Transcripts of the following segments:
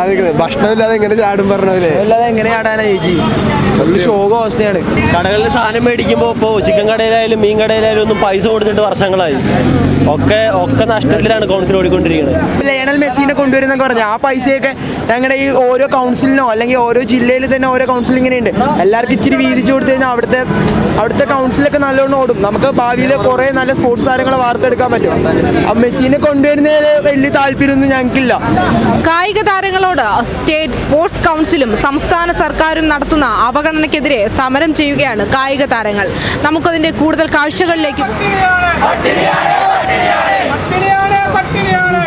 ചാടാതെ ഭക്ഷണമില്ലാതെ എങ്ങനെ ചാടും പറഞ്ഞല്ലേ അല്ലാതെ എങ്ങനെ ചാടാനാ ചേച്ചി? ഷോക അവസ്ഥയാണ്. കടകളിൽ സാധനം മേടിക്കുമ്പോൾ ഇപ്പോൾ ചിക്കൻ കടയിലായാലും മീൻ കടയിലായാലും ഒന്നും പൈസ കൊടുത്തിട്ട് വർഷങ്ങളായി. ഒക്കെ ഒക്കെ നഷ്ടത്തിലാണ് കൗൺസിൽ ഓടിക്കൊണ്ടിരിക്കുന്നത് ലയണൽ മെസ്സിനെ കൊണ്ടുവരുന്നൊക്കെ പറഞ്ഞു. ആ പൈസയൊക്കെ ഞങ്ങളുടെ ഈ ഓരോ കൗൺസിലിനോ അല്ലെങ്കിൽ ഓരോ ജില്ലയിൽ തന്നെ ഓരോ കൗൺസിൽ ഇങ്ങനെയുണ്ട്? എല്ലാവർക്കും ഇച്ചിരി വീതിച്ചു കൊടുത്തു കഴിഞ്ഞാൽ അവിടുത്തെ അവിടുത്തെ കൗൺസിലൊക്കെ നല്ലോണം ഓടും. നമുക്ക് ഭാവിയിൽ കുറേ നല്ല സ്പോർട്സ് താരങ്ങളെ വാർത്തെടുക്കാൻ പറ്റും. ആ മെസ്സിനെ കൊണ്ടുവരുന്നതിൽ വലിയ താല്പര്യമൊന്നും ഞങ്ങൾക്കില്ല. കായിക താരങ്ങളോട് സ്റ്റേറ്റ് സ്പോർട്സ് കൗൺസിലും സംസ്ഥാന സർക്കാരും നടത്തുന്ന അവഗണനയ്ക്കെതിരെ സമരം ചെയ്യുകയാണ് കായിക താരങ്ങൾ. നമുക്കതിന്റെ കൂടുതൽ കാഴ്ചകളിലേക്ക് പോകാം. പട്ടിണിയാണ് പട്ടിണിയാണ്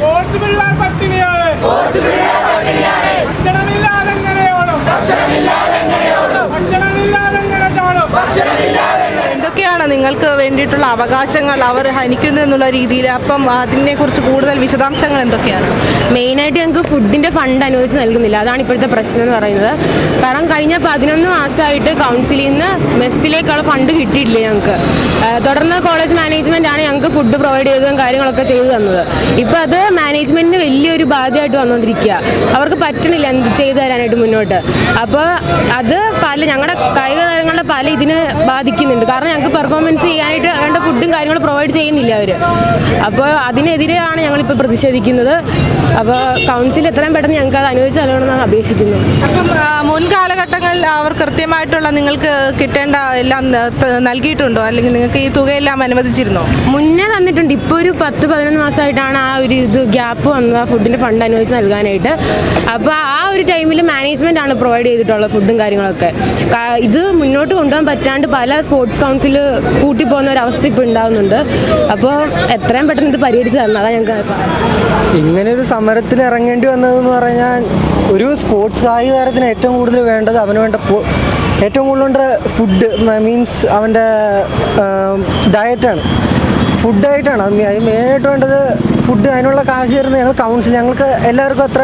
സ്പോർട്സ് പിള്ളേർ പട്ടിണിയാണ് ഭക്ഷണമില്ലാതെ എങ്ങനെ ഓടും ഭക്ഷണമില്ലാതെ എങ്ങനെ ചാടും എന്തൊക്കെയാണ് നിങ്ങൾക്ക് വേണ്ടിയിട്ടുള്ള അവകാശങ്ങൾ അവർ ഹനിക്കുന്നു എന്നുള്ള രീതിയിൽ? അപ്പം അതിനെക്കുറിച്ച് കൂടുതൽ വിശദാംശങ്ങൾ എന്തൊക്കെയാണ്? മെയിനായിട്ട് ഞങ്ങൾക്ക് ഫുഡിന്റെ ഫണ്ട് അനുവദിച്ച് നൽകുന്നില്ല. അതാണ് ഇപ്പോഴത്തെ പ്രശ്നം എന്ന് പറയുന്നത്. കാരണം കഴിഞ്ഞ പതിനൊന്ന് മാസമായിട്ട് കൗൺസിലിൽ നിന്ന് മെസ്സിലേക്കുള്ള ഫണ്ട് കിട്ടിയിട്ടില്ല ഞങ്ങൾക്ക്. തുടർന്ന് കോളേജ് മാനേജ്മെന്റ് ആണ് ഞങ്ങൾക്ക് ഫുഡ് പ്രൊവൈഡ് ചെയ്തതും കാര്യങ്ങളൊക്കെ ചെയ്തു തന്നത്. ഇപ്പോൾ അത് മാനേജ്മെന്റിന് വലിയൊരു ബാധ്യമായിട്ട് വന്നുകൊണ്ടിരിക്കുക. അവർക്ക് പറ്റണില്ല എന്ത് ചെയ്തു തരാനായിട്ട് മുന്നോട്ട്. അപ്പോൾ അത് പല ഞങ്ങളുടെ കായിക താരങ്ങളുടെ പല ഇതിന് ബാധിക്കുന്നുണ്ട്. കാരണം ഞങ്ങൾക്ക് പെർഫോമൻസ് ചെയ്യാനായിട്ട് ഫുഡും കാര്യങ്ങളും പ്രൊവൈഡ് ചെയ്യുന്നില്ല അവർ അപ്പോൾ അതിനെതിരെയാണ് ഞങ്ങളിപ്പോൾ പ്രതിഷേധിക്കുന്നത്. അപ്പോൾ കൗൺസിൽ എത്രയും പെട്ടെന്ന് ഞങ്ങൾക്ക് അത് അനുവദിച്ചു തരണമെന്നാണ് അപേക്ഷിക്കുന്നത് അപ്പം മുൻകാലഘട്ടങ്ങളിൽ അവർ കൃത്യമായിട്ടുള്ള നിങ്ങൾക്ക് കിട്ടേണ്ട എല്ലാം നൽകിയിട്ടുണ്ടോ? അല്ലെങ്കിൽ നിങ്ങൾക്ക് ഈ തുകയെല്ലാം അനുവദിച്ചിരുന്നോ? മുന്നേ തന്നിട്ടുണ്ട്. ഇപ്പോൾ ഒരു പത്ത് പതിനൊന്ന് മാസമായിട്ടാണ് ആ ഒരു ഇത് ഗ്യാപ്പ് വന്നത്. ഫുഡിന്റെ ഫണ്ട് അനുവദിച്ച് നൽകാനായിട്ട്. അപ്പോൾ ആ ഒരു ടൈമിൽ മാനേജ്മെന്റ് ആണ് പ്രൊവൈഡ് ചെയ്തിട്ടുള്ളത് ഫുഡും കാര്യങ്ങളൊക്കെ. ഇത് മുന്നോട്ട് കൊണ്ടുപോകാൻ പറ്റാണ്ട് പല സ്പോർട്സ് കൗൺസിൽ കൂട്ടിപ്പോകുന്ന ഒരു അവസ്ഥ ഇപ്പോൾ ഉണ്ടാകുന്നുണ്ട് അപ്പോൾ എത്രയും പെട്ടെന്ന് ഇത് പരിഹരിച്ചു തരണം. അതാണ് ഞങ്ങൾക്ക് ഇങ്ങനെ ഒരു സമരത്തിൽ ഇറങ്ങേണ്ടി വന്നതെന്ന് പറഞ്ഞാൽ ഒരു സ്പോർട്സ് കായിക താരത്തിന് ഏറ്റവും കൂടുതൽ വേണ്ടത് അവന് വേണ്ട ഏറ്റവും കൂടുതൽ ഫുഡ് മീൻസ് അവന്റെ ഡയറ്റാണ് ഫുഡായിട്ടാണ് അത് മെയിനായിട്ട് വേണ്ടത് ഫുഡ് അതിനുള്ള കാശ് തരുന്നത് ഞങ്ങൾ കൗൺസിൽ ഞങ്ങൾക്ക് എല്ലാവർക്കും അത്ര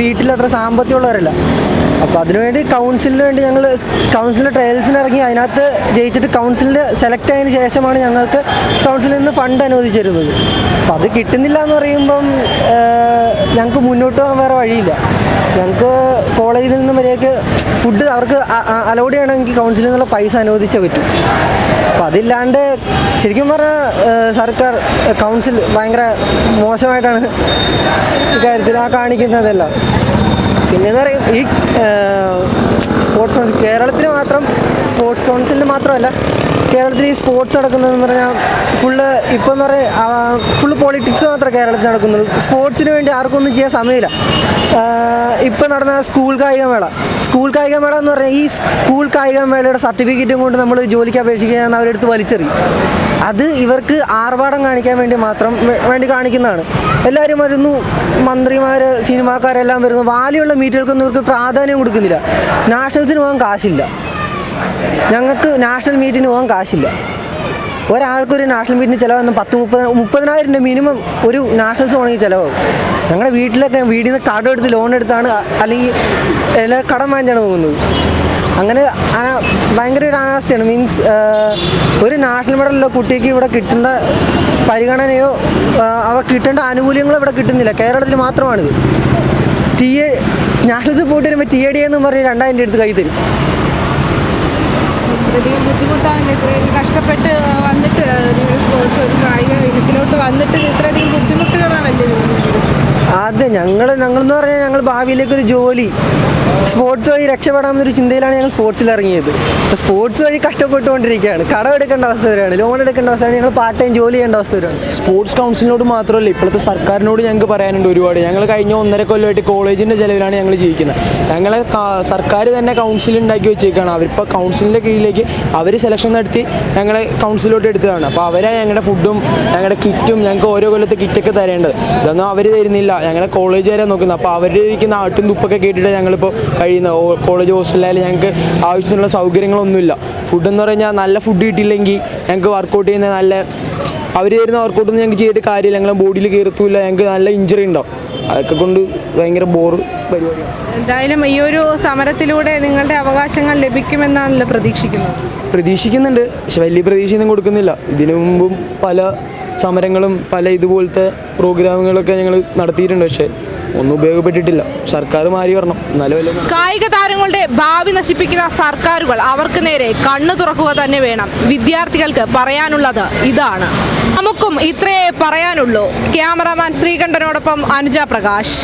വീട്ടിൽ അത്ര സാമ്പത്തികമുള്ളവരല്ല. അപ്പോൾ അതിനുവേണ്ടി കൗൺസിലിന് വേണ്ടി ഞങ്ങൾ കൗൺസിലിന്റെ ട്രയൽസിന് ഇറങ്ങി. അതിനകത്ത് ജയിച്ചിട്ട് കൗൺസിലിൽ സെലക്ട് ആയതിനു ശേഷമാണ് ഞങ്ങൾക്ക് കൗൺസിലിൽ നിന്ന് ഫണ്ട് അനുവദിച്ചിരുന്നത്. അപ്പോൾ അത് കിട്ടുന്നില്ല എന്ന് പറയുമ്പം ഞങ്ങൾക്ക് മുന്നോട്ട് പോകാൻ വേറെ വഴിയില്ല. ഞങ്ങൾക്ക് കോളേജിൽ നിന്ന് വരെയൊക്കെ ഫുഡ് അവർക്ക് അലോഡ് ചെയ്യണമെങ്കിൽ കൗൺസിലിൽ നിന്നുള്ള പൈസ അനുവദിച്ചേ പറ്റും. അപ്പോൾ അതില്ലാണ്ട് ശരിക്കും പറഞ്ഞാൽ സർക്കാർ കൗൺസിൽ ഭയങ്കര മോശമായിട്ടാണ് ഇക്കാര്യത്തിൽ ആ കാണിക്കുന്നതെല്ലാം. പിന്നെ എന്ന് പറയും ഈ സ്പോർട്സ് കേരളത്തിന് മാത്രം കൗൺസിലിന് മാത്രമല്ല കേരളത്തിൽ ഈ സ്പോർട്സ് നടക്കുന്നതെന്ന് പറഞ്ഞാൽ ഫുള്ള് ഇപ്പം എന്ന് പറയുക ഫുള്ള് പൊളിറ്റിക്സ് മാത്രമേ കേരളത്തിൽ നടക്കുന്നുള്ളൂ. സ്പോർട്സിന് വേണ്ടി ആർക്കും ഒന്നും ചെയ്യാൻ സമയമില്ല. ഇപ്പം നടന്ന സ്കൂൾ കായികമേള സ്കൂൾ കായികമേള എന്ന് പറഞ്ഞാൽ ഈ സ്കൂൾ കായികമേളയുടെ സർട്ടിഫിക്കറ്റും കൊണ്ട് നമ്മൾ ജോലിക്ക് അപേക്ഷിക്കുകയെന്ന് അവരെടുത്ത് വലിച്ചെറിയും. അത് ഇവർക്ക് ആർഭാടം കാണിക്കാൻ വേണ്ടി മാത്രം വേണ്ടി കാണിക്കുന്നതാണ്. എല്ലാവരും വരുന്നു മന്ത്രിമാർ സിനിമാക്കാരെല്ലാം വരുന്നു. വാലിയുള്ള മീറ്റുകൾക്കൊന്നും ഇവർക്ക് പ്രാധാന്യം കൊടുക്കുന്നില്ല. നാഷണൽസിന് പോകാൻ കാശില്ല. ഞങ്ങൾക്ക് നാഷണൽ മീറ്റിന് പോകാൻ കാശില്ല. ഒരാൾക്കൊരു നാഷണൽ മീറ്റിന് ചിലവെന്ന് പത്ത് മുപ്പത് മുപ്പതിനായിരം രൂപ മിനിമം ഒരു നാഷണൽസ് പോകണമെങ്കിൽ ചിലവാകും. ഞങ്ങളുടെ വീട്ടിലൊക്കെ വീട്ടിൽ നിന്ന് കടം എടുത്ത് ലോൺ എടുത്താണ് അല്ലെങ്കിൽ എല്ലാ കടം വാങ്ങിച്ചാണ് പോകുന്നത്. അങ്ങനെ ഭയങ്കര ഒരു അനാസ്ഥയാണ്. മീൻസ് ഒരു നാഷണൽ മെഡലുള്ള കുട്ടിക്ക് ഇവിടെ കിട്ടേണ്ട പരിഗണനയോ അവ കിട്ടേണ്ട ആനുകൂല്യങ്ങളോ ഇവിടെ കിട്ടുന്നില്ല. കേരളത്തിൽ മാത്രമാണിത്. ടി എ നാഷണൽസ് പോയിട്ട് വരുമ്പോൾ ടി എ ഡി എന്ന് പറഞ്ഞ് രണ്ടായിരം രൂപ എടുത്ത് കൈ തരും. കഷ്ടപ്പെട്ട് വന്നിട്ട് ഒരു കായിക ഇനത്തിലോട്ട് വന്നിട്ട് ഇത്രയധികം. അതെ ഞങ്ങൾ ഞങ്ങളെന്ന് പറഞ്ഞാൽ ഞങ്ങൾ ഭാവിയിലേക്ക് ഒരു ജോലി സ്പോർട്സ് വഴി രക്ഷപ്പെടാമെന്നൊരു ചിന്തയിലാണ് ഞങ്ങൾ സ്പോർട്സിൽ ഇറങ്ങിയത്. അപ്പോൾ സ്പോർട്സ് വഴി കഷ്ടപ്പെട്ടുകൊണ്ടിരിക്കുകയാണ്. കടം എടുക്കേണ്ട അവസ്ഥ വരികയാണ് ലോൺ എടുക്കേണ്ട അവസ്ഥ ഞങ്ങൾ പാർട്ട് ടൈം ജോലി ചെയ്യേണ്ട അവസ്ഥ വരികയാണ് സ്പോർട്സ് കൗൺസിലിനോട് മാത്രമല്ല ഇപ്പോഴത്തെ സർക്കാരിനോട് ഞങ്ങൾക്ക് പറയാനുണ്ട് ഒരുപാട്. ഞങ്ങൾ കഴിഞ്ഞ ഒന്നര കൊല്ലമായിട്ട് കോളേജിന്റെ ചിലവിലാണ് ഞങ്ങൾ ജീവിക്കുന്നത്. ഞങ്ങളെ സർക്കാർ തന്നെ കൗൺസിൽ ഉണ്ടാക്കി വെച്ചേക്കാണ്. അവരിപ്പോൾ കൗൺസിലിന്റെ കീഴിലേക്ക് അവർ സെലക്ഷൻ നടത്തി ഞങ്ങളെ കൗൺസിലോട്ട് എടുത്തതാണ്. അപ്പോൾ അവരാ ഞങ്ങളുടെ ഫുഡും ഞങ്ങളുടെ കിറ്റും ഞങ്ങൾക്ക് ഓരോ കൊല്ലത്തെ കിറ്റൊക്കെ തരേണ്ടത്. ഇതൊന്നും അവർ തരുന്നില്ല. ഞങ്ങളുടെ വരെ നോക്കുന്നത് അപ്പോൾ അവരുടെ ഇരിക്കുന്ന ആട്ടും തുപ്പൊക്കെ കേട്ടിട്ട് ഞങ്ങളിപ്പോൾ കഴിയുന്നത് കോളേജ് ഹോസ്റ്റലായാലും ഞങ്ങൾക്ക് ആവശ്യത്തിനുള്ള സൗകര്യങ്ങളൊന്നുമില്ല. ഫുഡ് എന്ന് പറഞ്ഞാൽ നല്ല ഫുഡ് കിട്ടിയില്ലെങ്കിൽ ഞങ്ങൾക്ക് വർക്കൗട്ട് ചെയ്യുന്ന നല്ല അവർ തരുന്ന വർക്കൗട്ടൊന്നും ഞങ്ങൾക്ക് ചെയ്തിട്ട് കാര്യമില്ല. ഞങ്ങളെ ബോഡിയിൽ കയറത്തുമില്ല ഞങ്ങൾക്ക് നല്ല ഇഞ്ചറി ഉണ്ടാവും. അതൊക്കെ കൊണ്ട് ഭയങ്കര ബോർ പരിപാടിയാണ്. എന്തായാലും ഈ ഒരു സമരത്തിലൂടെ നിങ്ങളുടെ അവകാശങ്ങൾ ലഭിക്കുമെന്നാണല്ലോ പ്രതീക്ഷിക്കുന്നത്. പ്രതീക്ഷിക്കുന്നുണ്ട്. പക്ഷെ വലിയ പ്രതീക്ഷയൊന്നും കൊടുക്കുന്നില്ല. ഇതിനു മുമ്പും പല സമരങ്ങളും പല ഇതുപോലത്തെ പ്രോഗ്രാമുകളൊക്കെ ഞങ്ങൾ നടത്തിയിട്ടുണ്ട്. പക്ഷേ ഒന്നും ഉപയോഗപ്പെട്ടിട്ടില്ല. സർക്കാർ മാറി വരണം. കായിക താരങ്ങളുടെ ഭാവി നശിപ്പിക്കുന്ന സർക്കാരുകൾ അവർക്ക് നേരെ കണ്ണു തുറക്കുക തന്നെ വേണം. വിദ്യാർത്ഥികൾക്ക് പറയാനുള്ളത് ഇതാണ്. നമുക്കും ഇത്രയേ പറയാനുള്ളൂ. ക്യാമറാമാൻ ശ്രീകണ്ഠനോടൊപ്പം അനുജ പ്രകാശ്.